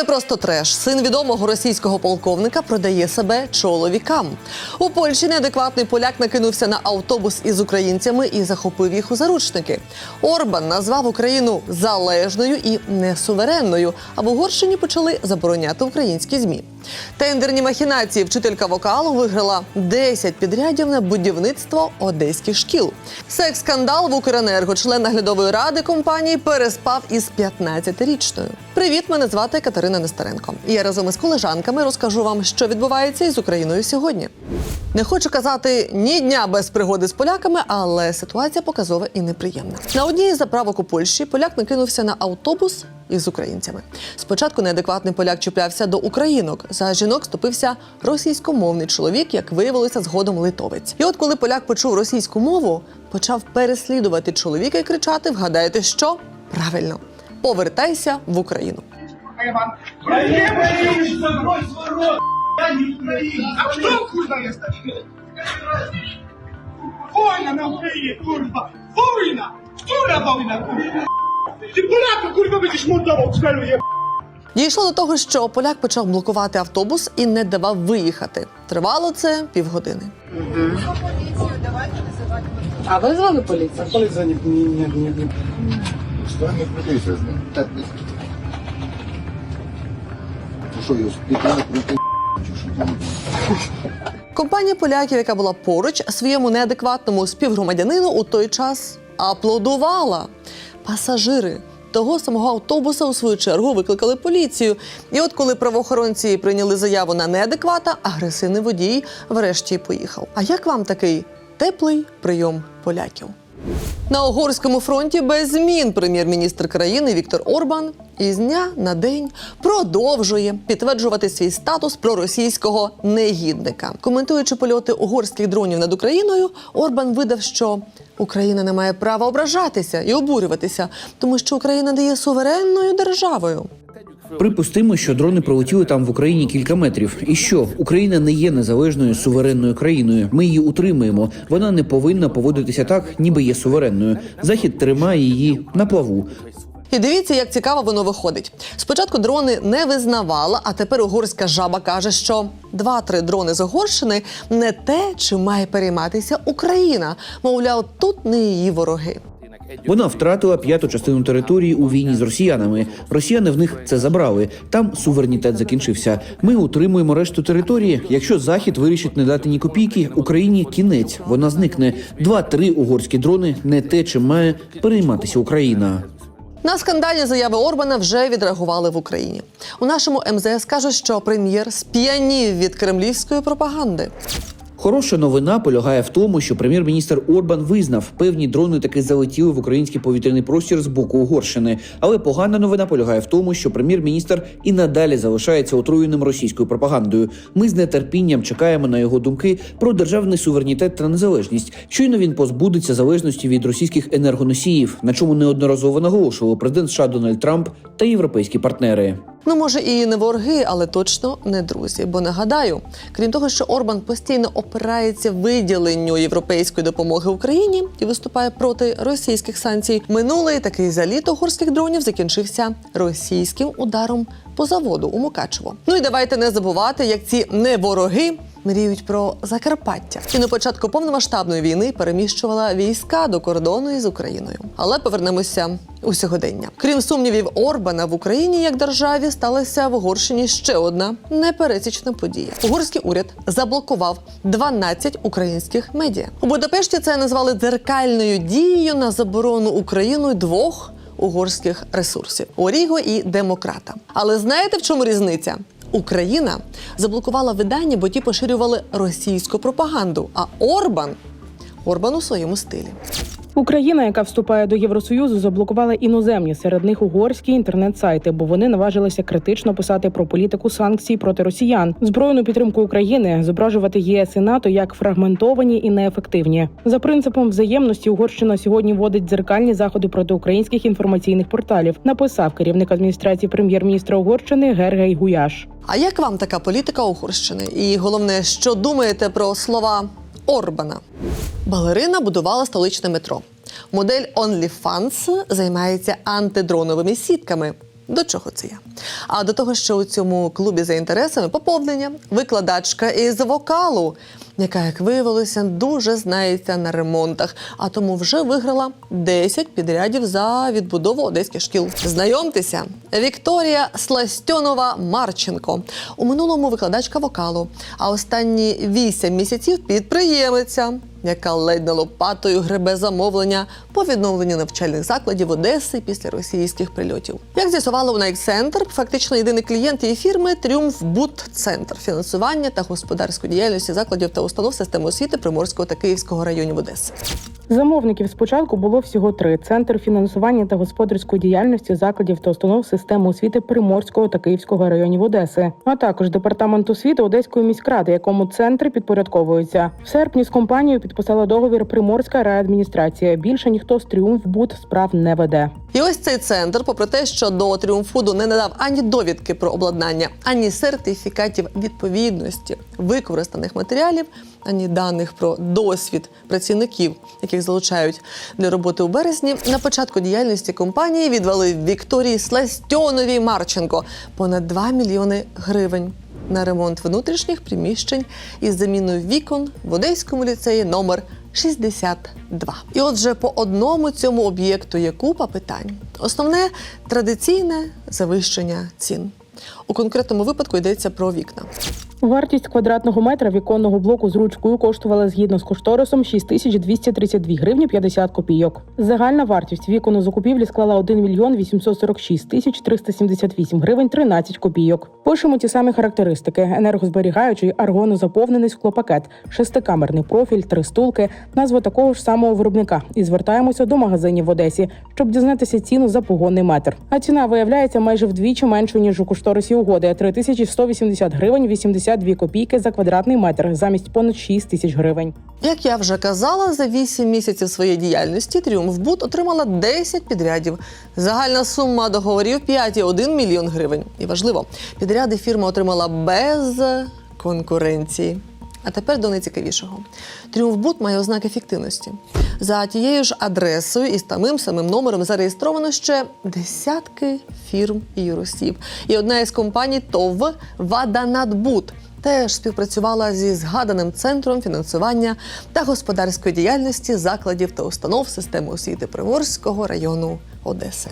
це просто треш. Син відомого російського полковника продає себе чоловікам. У Польщі неадекватний поляк накинувся на автобус із українцями і захопив їх у заручники. Орбан назвав Україну залежною і несуверенною. А в Угорщині почали забороняти українські змі. Тендерні махінації вчителька вокалу виграла 10 підрядів на будівництво одеських шкіл. Секс-скандал в Укренерго, член наглядової ради компанії, переспав із 15-річною. Привіт, мене звати Катерина Нестеренко. І я разом із колежанками розкажу вам, що відбувається із Україною сьогодні. Не хочу казати ні дня без пригоди з поляками, але ситуація показова і неприємна. На одній із заправок у Польщі поляк накинувся на автобус із українцями. Спочатку неадекватний поляк чіплявся до українок. За жінок ступився російськомовний чоловік, як виявилося згодом литовець. І от коли поляк почув російську мову, почав переслідувати чоловіка і кричати: Вгадаєте, що? Правильно, повертайся в Україну. Nie boisz zabroń rot! Ja nie Ukrainie! A kto kurwa jesteś? Wojna na Ukrainie, kurwa! Wojna! Która wojna, kurwa? Ty Polaka, kurwa, będziesz mordował, cwelu je... Дійшло до того, що поляк почав блокувати автобус і не давав виїхати. Тривало це півгодини. А визвали поліцію? Полиция не, не, не, не, не. Что не впутайся с ним? Так без. Ты что, ее спитали, прийти? Компанія поляків, яка була поруч, своєму неадекватному співгромадянину у той час аплодувала. Пасажири того самого автобуса у свою чергу викликали поліцію. І от коли правоохоронці прийняли заяву на неадеквата, агресивний водій врешті поїхав. А як вам такий теплий прийом поляків? На угорському фронті без змін прем'єр-міністр країни Віктор Орбан із дня на день продовжує підтверджувати свій статус проросійського негідника. Коментуючи польоти угорських дронів над Україною, Орбан видав, що Україна не має права ображатися і обурюватися, тому що Україна не є суверенною державою. Припустимо, що дрони пролетіли там в Україні кілька метрів. І що Україна не є незалежною суверенною країною. Ми її утримуємо. Вона не повинна поводитися так, ніби є суверенною. Захід тримає її на плаву. І дивіться, як цікаво воно виходить. Спочатку дрони не визнавала, а тепер угорська жаба каже, що два-три дрони з Угорщини не те, чим має перейматися Україна. Мовляв, тут не її вороги. Вона втратила п'яту частину території у війні з росіянами. Росіяни в них це забрали. Там суверенітет закінчився. Ми утримуємо решту території. Якщо захід вирішить не дати ні копійки, Україні кінець. Вона зникне. Два-три угорські дрони не те, чим має перейматися Україна. На скандальні заяви Орбана вже відреагували в Україні. У нашому МЗС кажуть, що прем'єр сп'янів від кремлівської пропаганди. Хороша новина полягає в тому, що прем'єр-міністр Орбан визнав, певні дрони таки залетіли в український повітряний простір з боку Угорщини. Але погана новина полягає в тому, що прем'єр-міністр і надалі залишається отруєним російською пропагандою. Ми з нетерпінням чекаємо на його думки про державний суверенітет та незалежність. Щойно він позбудеться залежності від російських енергоносіїв, на чому неодноразово наголошував президент США Дональд Трамп та європейські партнери. Ну, може, і не вороги, але точно не друзі. Бо нагадаю, крім того, що Орбан постійно опирається виділенню європейської допомоги Україні і виступає проти російських санкцій. Минулий такий заліт угорських дронів закінчився російським ударом по заводу у Мукачево. Ну і давайте не забувати, як ці не вороги. Мріють про Закарпаття і на початку повномасштабної війни переміщувала війська до кордону із Україною. Але повернемося у сьогодення. Крім сумнівів Орбана в Україні як державі сталася в Угорщині ще одна непересічна подія. Угорський уряд заблокував 12 українських медіа. У Будапешті це назвали дзеркальною дією на заборону Україною двох угорських ресурсів Оріго і Демократа. Але знаєте в чому різниця? Україна заблокувала видання, бо ті поширювали російську пропаганду. А Орбан Орбан у своєму стилі. Україна, яка вступає до Євросоюзу, заблокувала іноземні серед них угорські інтернет-сайти, бо вони наважилися критично писати про політику санкцій проти росіян, збройну підтримку України, зображувати ЄС і НАТО як фрагментовані і неефективні. За принципом взаємності Угорщина сьогодні вводить дзеркальні заходи проти українських інформаційних порталів. Написав керівник адміністрації прем'єр-міністра Угорщини Гергей Гуяш. А як вам така політика Угорщини? І головне, що думаєте про слова Орбана? Балерина будувала столичне метро. Модель OnlyFans займається антидроновими сітками. До чого це я? А до того, що у цьому клубі за інтересами поповнення викладачка із вокалу, яка, як виявилося, дуже знається на ремонтах, а тому вже виграла 10 підрядів за відбудову одеських шкіл. Знайомтеся, Вікторія Сластьонова Марченко. У минулому викладачка вокалу, а останні 8 місяців підприємиця, яка ледь не лопатою гребе замовлення по відновленню навчальних закладів Одеси після російських прильотів. Як з'ясувало вона центр, фактично єдиний клієнт її фірми Тріумф Бут Центр фінансування та господарської діяльності закладів та установ системи освіти Приморського та Київського районів Одеси. Замовників спочатку було всього три: центр фінансування та господарської діяльності закладів та установ системи освіти Приморського та Київського районів Одеси, а також департамент освіти Одеської міськради, якому центри підпорядковуються. В серпні з компанією підписала договір Приморська райадміністрація. Більше ніхто з Тріумфбуд справ не веде. І ось цей центр, попри те, що до Тріумфуду не надав ані довідки про обладнання, ані сертифікатів відповідності використаних матеріалів, ані даних про досвід працівників, яких залучають для роботи у березні. На початку діяльності компанії відвалив Вікторії Сластьоновій Марченко понад 2 мільйони гривень. На ремонт внутрішніх приміщень із заміною вікон в Одеському ліцеї номер 62. І отже, по одному цьому об'єкту є купа питань. Основне традиційне завищення цін. У конкретному випадку йдеться про вікна. Вартість квадратного метра віконного блоку з ручкою коштувала згідно з кошторисом 6232 гривні 50 копійок. Загальна вартість вікон закупівлі склала 1 мільйон 846 тисяч 378 гривень 13 копійок. Пишемо ті самі характеристики: енергозберігаючий аргонозаповнений склопакет, шестикамерний профіль, три стулки, назва такого ж самого виробника. І звертаємося до магазинів в Одесі, щоб дізнатися ціну за погонний метр. А ціна виявляється майже вдвічі меншою ніж у кошторисі угоди 3180 гривень 82 копійки за квадратний метр замість понад 6 тисяч гривень. Як я вже казала, за 8 місяців своєї діяльності Тріумфбуд отримала 10 підрядів. Загальна сума договорів 5,1 мільйон гривень. І важливо, підряди фірма отримала без конкуренції. А тепер до найцікавішого. Тріумфбуд має ознаки фіктивності. За тією ж адресою і з тамим самим номером зареєстровано ще десятки фірм і юросіб. І одна із компаній ТОВ Ваданатбуд теж співпрацювала зі згаданим центром фінансування та господарської діяльності закладів та установ системи освіти Приморського району Одеси.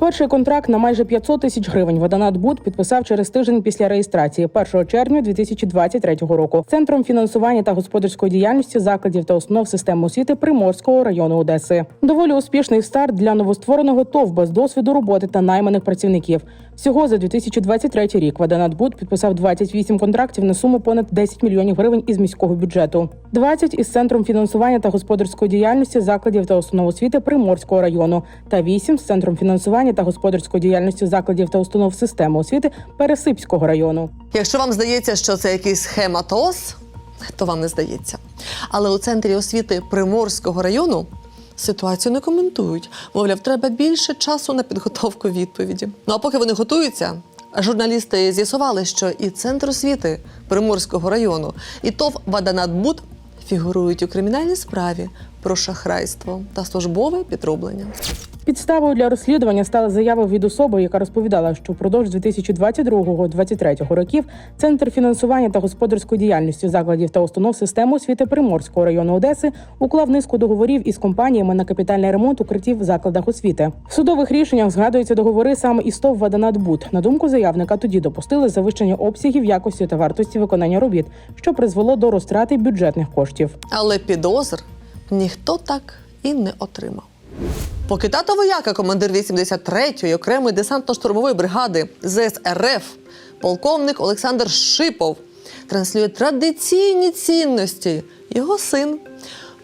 Перший контракт на майже 500 тисяч гривень Водонатбуд підписав через тиждень після реєстрації 1 червня 2023 року центром фінансування та господарської діяльності закладів та установ системи освіти Приморського району Одеси. Доволі успішний старт для новоствореного ТОВ без досвіду роботи та найманих працівників. Всього за 2023 рік Водонатбуд підписав 28 контрактів на суму понад 10 мільйонів гривень із міського бюджету, 20 із центром фінансування та господарської діяльності закладів та установ освіти Приморського району та 8 з центром фінансування та господарської діяльності закладів та установ системи освіти Пересипського району. Якщо вам здається, що це якийсь схематоз, то вам не здається. Але у центрі освіти Приморського району ситуацію не коментують. Мовляв, треба більше часу на підготовку відповіді. Ну а поки вони готуються, журналісти з'ясували, що і центр освіти Приморського району, і ТОВ Ваданатбуд фігурують у кримінальній справі про шахрайство та службове підроблення. Підставою для розслідування стала заява від особи, яка розповідала, що впродовж 2022-2023 років Центр фінансування та господарської діяльності закладів та установ системи освіти Приморського району Одеси уклав низку договорів із компаніями на капітальний ремонт укриттів в закладах освіти. В судових рішеннях згадуються договори саме із ТОВ «Ваданатбуд». На думку заявника, тоді допустили завищення обсягів якості та вартості виконання робіт, що призвело до розтрати бюджетних коштів. Але підозр ніхто так і не отримав. Поки тато вояка, командир 83-ї окремої десантно-штурмової бригади ЗСРФ, полковник Олександр Шипов, транслює традиційні цінності. Його син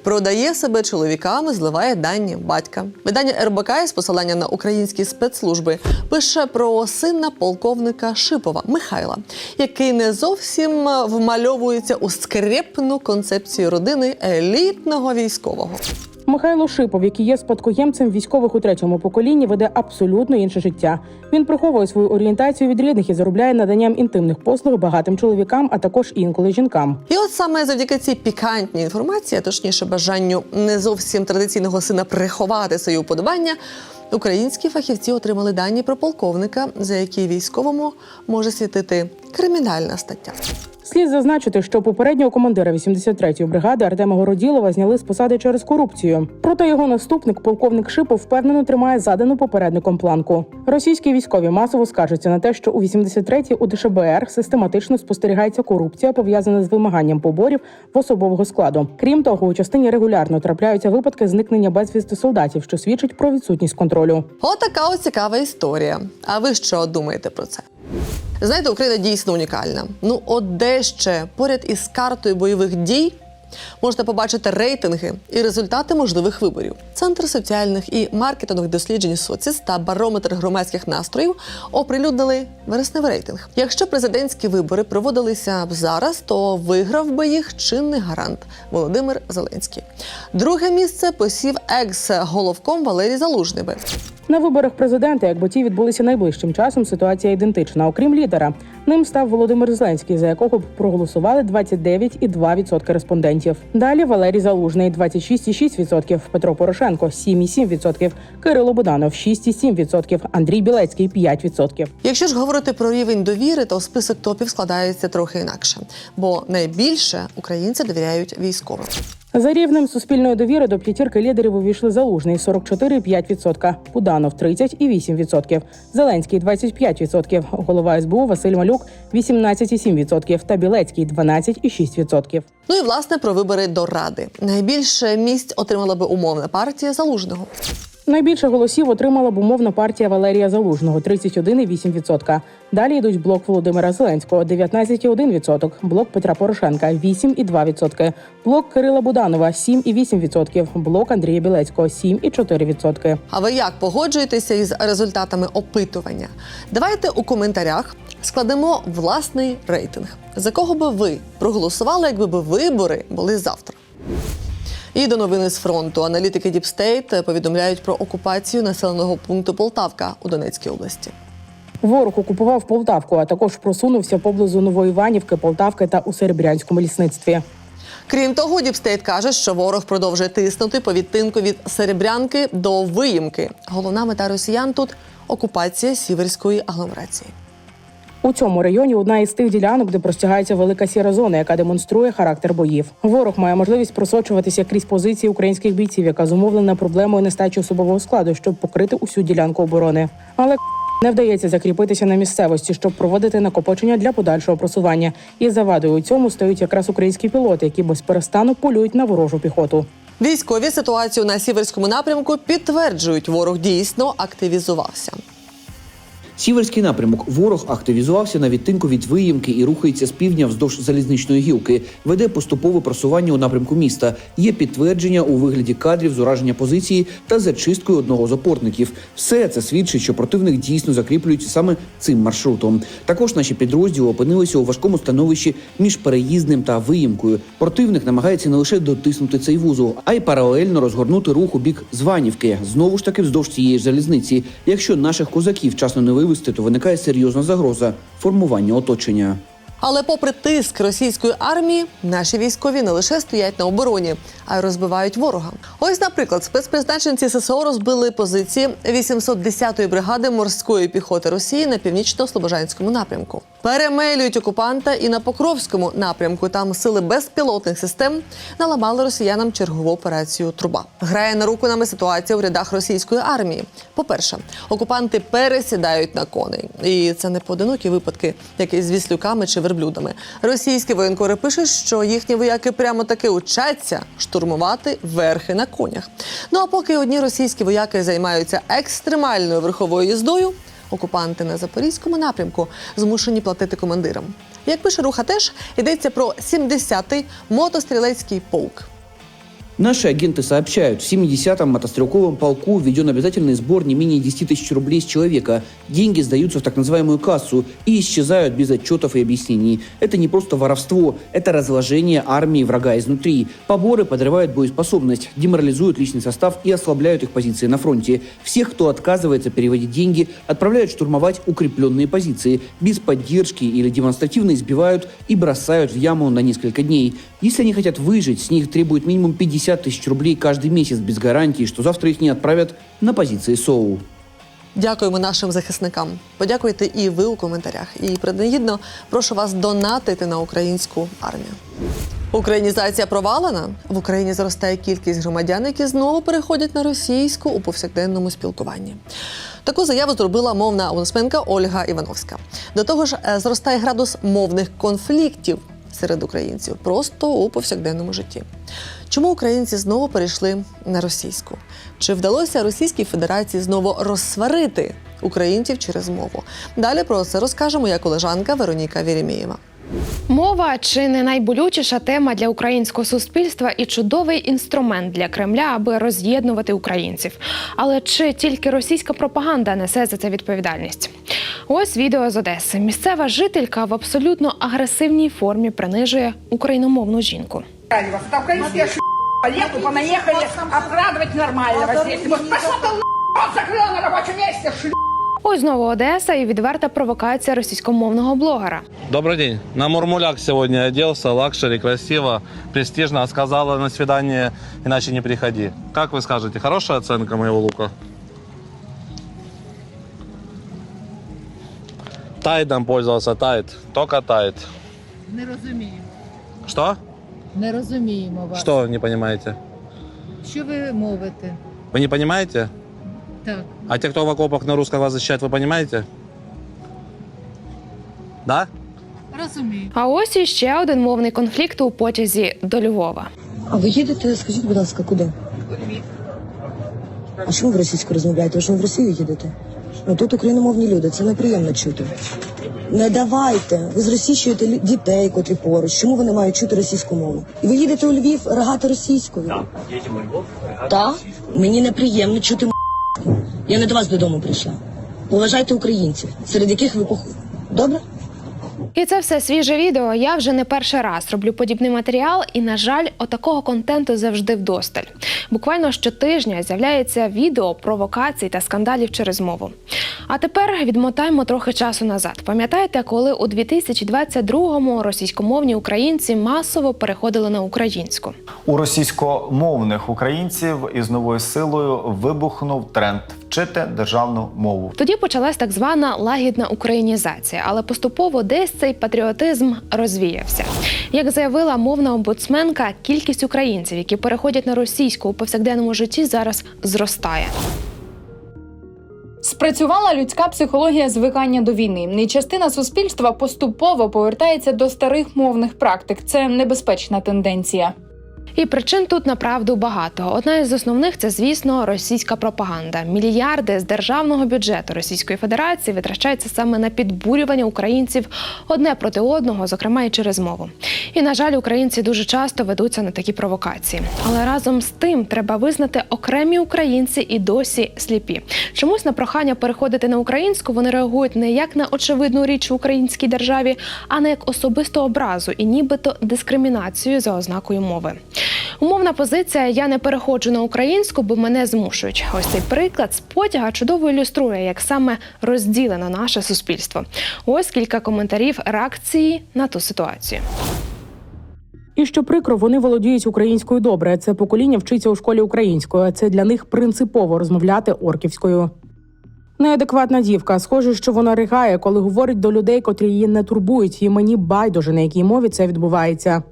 продає себе чоловіками, зливає дані батька. Видання РБК із посилання на українські спецслужби пише про сина полковника Шипова Михайла, який не зовсім е, вмальовується у скрепну концепцію родини елітного військового. Михайло Шипов, який є спадкоємцем військових у третьому поколінні, веде абсолютно інше життя. Він приховує свою орієнтацію від рідних і заробляє наданням інтимних послуг багатим чоловікам, а також інколи жінкам. І от саме завдяки цій пікантній інформації, а точніше бажанню не зовсім традиційного сина приховати свої уподобання, Українські фахівці отримали дані про полковника, за які військовому може світити кримінальна стаття. Слід зазначити, що попереднього командира 83-ї бригади Артема Городілова зняли з посади через корупцію. Проте його наступник, полковник Шипов, впевнено тримає задану попередником планку. Російські військові масово скаржаться на те, що у 83-й у ДШБР систематично спостерігається корупція, пов'язана з вимаганням поборів в особового складу. Крім того, у частині регулярно трапляються випадки зникнення безвісти солдатів, що свідчить про відсутність контролю. Отака ось цікава історія. А ви що думаєте про це? Знаєте, Україна дійсно унікальна. Ну, от де ще поряд із картою бойових дій можна побачити рейтинги і результати можливих виборів. Центр соціальних і маркетингових досліджень соціс та барометр громадських настроїв оприлюднили вересневий рейтинг. Якщо президентські вибори проводилися б зараз, то виграв би їх чинний гарант Володимир Зеленський. Друге місце посів екс-головком Валерій Залужний. На виборах президента, якби ті відбулися найближчим часом, ситуація ідентична. Окрім лідера, ним став Володимир Зеленський, за якого б проголосували 29,2% респондентів. Далі Валерій Залужний 26,6%, Петро Порошенко 7,7%, Кирило Буданов 6,7%, Андрій Білецький 5%. Якщо ж говорити про рівень довіри, то список топів складається трохи інакше, бо найбільше українці довіряють військовим. За рівнем суспільної довіри до п'ятірки лідерів увійшли Залужний 44,5%, Буданов 30,8%, Зеленський 25%, голова СБУ Василь Малюк 18,7% та Білецький 12,6%. Ну і власне про вибори до ради. Найбільше місць отримала би умовна партія залужного. Найбільше голосів отримала б умовна партія Валерія Залужного 31,8%. Далі йдуть блок Володимира Зеленського 19,1%, блок Петра Порошенка 8,2%, блок Кирила Буданова 7,8%, блок Андрія Білецького 7,4%. А ви як погоджуєтеся із результатами опитування? Давайте у коментарях складемо власний рейтинг. За кого би ви проголосували, якби би вибори були завтра? І до новини з фронту аналітики Діпстейт повідомляють про окупацію населеного пункту Полтавка у Донецькій області. Ворог окупував Полтавку, а також просунувся поблизу Новоіванівки, Полтавки та у Серебрянському лісництві. Крім того, Діпстейт каже, що ворог продовжує тиснути по відтинку від Серебрянки до Виїмки. Головна мета росіян тут окупація сіверської агломерації. У цьому районі одна із тих ділянок, де простягається велика сіра зона, яка демонструє характер боїв. Ворог має можливість просочуватися крізь позиції українських бійців, яка зумовлена проблемою нестачі особового складу, щоб покрити усю ділянку оборони. Але не вдається закріпитися на місцевості, щоб проводити накопичення для подальшого просування. І завадою у цьому стають якраз українські пілоти, які безперестану полюють на ворожу піхоту. Військові ситуацію на сіверському напрямку підтверджують, ворог дійсно активізувався. Сіверський напрямок ворог активізувався на відтинку від виїмки і рухається з півдня вздовж залізничної гілки. Веде поступове просування у напрямку міста. Є підтвердження у вигляді кадрів з ураження позиції та зачисткою одного з опорників. Все це свідчить, що противник дійсно закріплюється саме цим маршрутом. Також наші підрозділи опинилися у важкому становищі між переїзним та виїмкою. Противник намагається не лише дотиснути цей вузол, а й паралельно розгорнути рух у бік Званівки. Знову ж таки вздовж цієї ж залізниці. Якщо наших козаків вчасно не вивести, то виникає серйозна загроза формування оточення. Але попри тиск російської армії, наші військові не лише стоять на обороні, а й розбивають ворога. Ось, наприклад, спецпризначенці ССО розбили позиції 810-ї бригади морської піхоти Росії на північно-слобожанському напрямку. Перемелюють окупанта і на Покровському напрямку. Там сили безпілотних систем наламали росіянам чергову операцію Труба. Грає на руку нами ситуація у рядах російської армії. По-перше, окупанти пересідають на коней, і це не поодинокі випадки, як із віслюками чи верблюдами. Російські воєнкори пишуть, що їхні вояки прямо таки учаться штурмувати верхи на конях. Ну а поки одні російські вояки займаються екстремальною верховою їздою, окупанти на запорізькому напрямку змушені платити командирам. Як пише руха, теж йдеться про 70-й мотострілецький полк. Наши агенты сообщают, в 70-м мотострелковом полку введен обязательный сбор не менее 10 тысяч рублей с человека. Деньги сдаются в так называемую кассу и исчезают без отчетов и объяснений. Это не просто воровство, это разложение армии врага изнутри. Поборы подрывают боеспособность, деморализуют личный состав и ослабляют их позиции на фронте. Всех, кто отказывается переводить деньги, отправляют штурмовать укрепленные позиции. Без поддержки или демонстративно избивают и бросают в яму на несколько дней. Если они хотят выжить, с них требуют минимум 50 50 тысяч рублей каждый месяц без гарантии, что завтра их не отправят на позиции СОУ. Дякуємо нашим захисникам. Подякуйте і ви у коментарях. І принагідно прошу вас донатити на українську армію. Українізація провалена. В Україні зростає кількість громадян, які знову переходять на російську у повсякденному спілкуванні. Таку заяву зробила мовна омбудсменка Ольга Івановська. До того ж, е, зростає градус мовних конфліктів серед українців просто у повсякденному житті. Чому українці знову перейшли на російську? Чи вдалося Російській Федерації знову розсварити українців через мову? Далі про це розкаже моя колежанка Вероніка Вєремєєва. Мова чи не найболючіша тема для українського суспільства і чудовий інструмент для Кремля, аби роз'єднувати українців. Але чи тільки російська пропаганда несе за це відповідальність? Ось відео з Одеси. Місцева жителька в абсолютно агресивній формі принижує україномовну жінку Правильно, вас. Это украинские ш... Лету понаехали обкрадывать нормального здесь. Вот пошла ты рот закрыла на рабочем месте, ш... Ось знову Одеса і відверта провокація російськомовного блогера. Добрый день. На Мурмуляк сегодня оделся, лакшери, красиво, престижно. Сказала на свидание, иначе не приходи. Как вы скажете, хорошая оценка моего лука? Тайдом пользовался, тайд. Только тайд. Не розуміємо. Что? Не розуміємо вас. Что не понимаете? Що ви мовите? Вы не понимаете? Так. А те, кто в окопах на русском вас защищает, вы понимаете? Да? Розумію. А ось іще один мовний конфлікт у потязі до Львова. А ви їдете, скажіть, будь ласка, куди? А чому ви російською розмовляєте? Ви ж не в Росію їдете? Ну тут україномовні люди, це неприємно чути. Не давайте. Ви зросійщуєте дітей, котрі поруч. Чому вони мають чути російську мову? І ви їдете у Львів рагати російською? Так, їдемо у Львов. Так? Мені неприємно чути м***ку. Я не до вас додому прийшла. Поважайте українців, серед яких ви пох... Добре? І це все свіже відео. Я вже не перший раз роблю подібний матеріал, і на жаль, отакого контенту завжди вдосталь. Буквально щотижня з'являється відео провокацій та скандалів через мову. А тепер відмотаємо трохи часу назад. Пам'ятаєте, коли у 2022-му російськомовні українці масово переходили на українську? У російськомовних українців із новою силою вибухнув тренд вчити державну мову. Тоді почалась так звана лагідна українізація, але поступово десь цей патріотизм розвіявся. Як заявила мовна омбудсменка, кількість українців, які переходять на російську у повсякденному житті, зараз зростає. Спрацювала людська психологія звикання до війни. І частина суспільства поступово повертається до старих мовних практик. Це небезпечна тенденція. І причин тут направду багато. Одна із основних це, звісно, російська пропаганда. Мільярди з державного бюджету Російської Федерації витрачаються саме на підбурювання українців одне проти одного, зокрема і через мову. І на жаль, українці дуже часто ведуться на такі провокації. Але разом з тим треба визнати окремі українці і досі сліпі. Чомусь на прохання переходити на українську вони реагують не як на очевидну річ в українській державі, а не як особисту образу і нібито дискримінацію за ознакою мови. Умовна позиція Я не переходжу на українську, бо мене змушують. Ось цей приклад з потяга чудово ілюструє, як саме розділено наше суспільство. Ось кілька коментарів реакції на ту ситуацію. І що прикро, вони володіють українською добре. Це покоління вчиться у школі українською. Це для них принципово розмовляти орківською. Неадекватна дівка. Схоже, що вона ригає, коли говорить до людей, котрі її не турбують, і мені байдуже на якій мові це відбувається.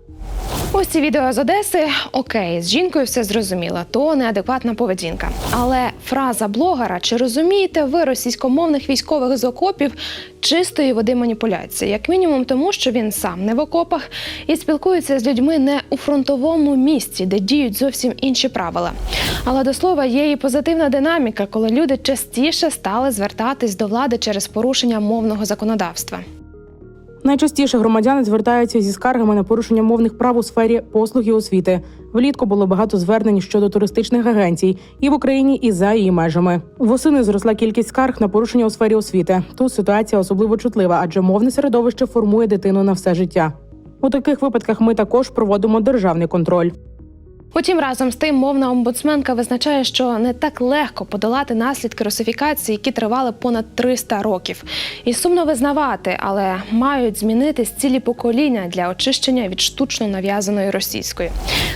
Ось ці відео з Одеси. Окей, з жінкою все зрозуміло, то неадекватна поведінка. Але фраза блогера: чи розумієте ви російськомовних військових з окопів чистої води маніпуляції, як мінімум, тому що він сам не в окопах і спілкується з людьми не у фронтовому місці, де діють зовсім інші правила. Але до слова є і позитивна динаміка, коли люди частіше стали звертатись до влади через порушення мовного законодавства. Найчастіше громадяни звертаються зі скаргами на порушення мовних прав у сфері послуг і освіти. Влітку було багато звернень щодо туристичних агенцій і в Україні, і за її межами. Восени зросла кількість скарг на порушення у сфері освіти. Тут ситуація особливо чутлива, адже мовне середовище формує дитину на все життя. У таких випадках ми також проводимо державний контроль. Утім, разом з тим, мовна омбудсменка визначає, що не так легко подолати наслідки русифікації, які тривали понад 300 років. І сумно визнавати, але мають змінитись цілі покоління для очищення від штучно нав'язаної російської.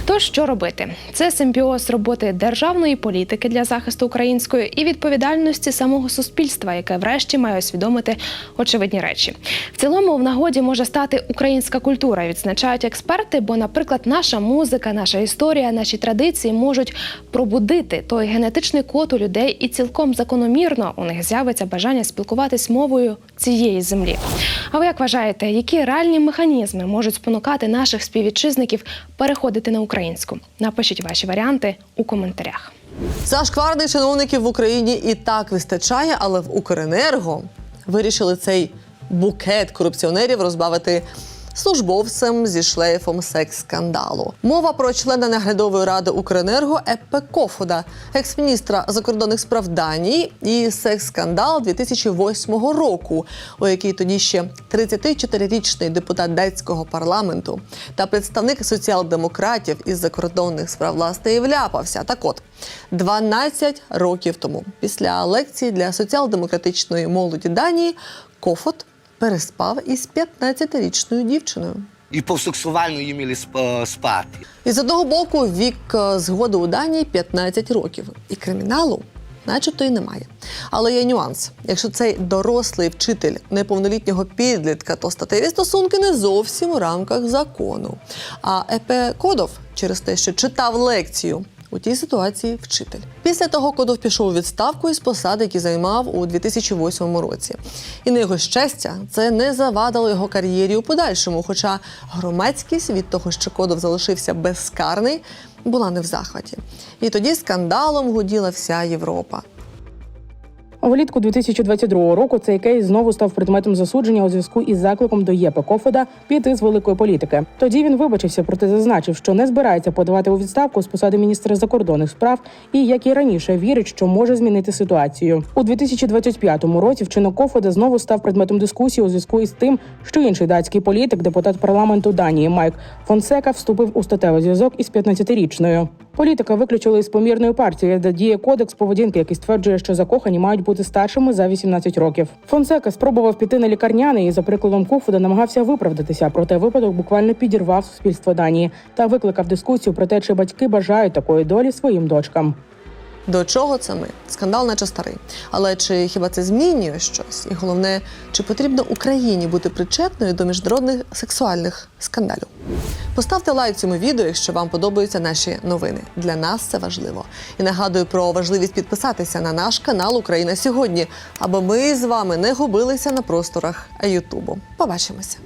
Тож що робити? Це симбіоз роботи державної політики для захисту української і відповідальності самого суспільства, яке врешті має усвідомити очевидні речі. В цілому в нагоді може стати українська культура, відзначають експерти. Бо, наприклад, наша музика, наша історія, наші традиції можуть пробудити той генетичний код у людей, і цілком закономірно у них з'явиться бажання спілкуватись мовою цієї землі. А ви як вважаєте, які реальні механізми можуть спонукати наших співвітчизників переходити на українську? Напишіть ваші варіанти у коментарях. Зашкварних чиновників в Україні і так вистачає, але в Укренерго вирішили цей букет корупціонерів розбавити службовцем зі шлейфом секс-скандалу. Мова про члена наглядової ради Укренерго Еппе Кофода, екс-міністра закордонних справ Данії і секс-скандал 2008 року, у який тоді ще 34-річний депутат датського парламенту та представник соціал-демократів із закордонних справ власне і вляпався. Так от 12 років тому, після лекції для соціал-демократичної молоді Данії, Кофот переспав із 15-річною дівчиною. І повсексуально їм мали сп- спати. І з одного боку, вік е, згоди у Данії 15 років, і криміналу, начебто, і немає. Але є нюанс: якщо цей дорослий вчитель неповнолітнього підлітка, то статеві стосунки не зовсім у рамках закону. А Епе Кодов через те, що читав лекцію. У тій ситуації вчитель. Після того Кодов пішов у відставку із посади, які займав у 2008 році. І на його щастя, це не завадило його кар'єрі у подальшому. Хоча громадськість від того, що Кодов залишився безкарний, була не в захваті. І тоді скандалом гуділа вся Європа. Влітку 2022 року цей кейс знову став предметом засудження у зв'язку із закликом до Єпе Кофода піти з великої політики. Тоді він вибачився, проте зазначив, що не збирається подавати у відставку з посади міністра закордонних справ і, як і раніше, вірить, що може змінити ситуацію. У 2025 році вчинок Кофода знову став предметом дискусії у зв'язку із тим, що інший датський політик, депутат парламенту Данії Майк Фонсека, вступив у статевий зв'язок із 15-річною. Політика виключили із помірної партії, де діє кодекс поведінки, який стверджує, що закохані мають бути старшими за 18 років. Фонсека спробував піти на лікарняний і за прикладом Куфуда намагався виправдатися. Проте випадок буквально підірвав суспільство Данії та викликав дискусію про те, чи батьки бажають такої долі своїм дочкам. До чого це ми? Скандал наче старий. Але чи хіба це змінює щось? І головне, чи потрібно Україні бути причетною до міжнародних сексуальних скандалів? Поставте лайк цьому відео, якщо вам подобаються наші новини. Для нас це важливо. І нагадую про важливість підписатися на наш канал Україна сьогодні, аби ми з вами не губилися на просторах Ютубу. Побачимося.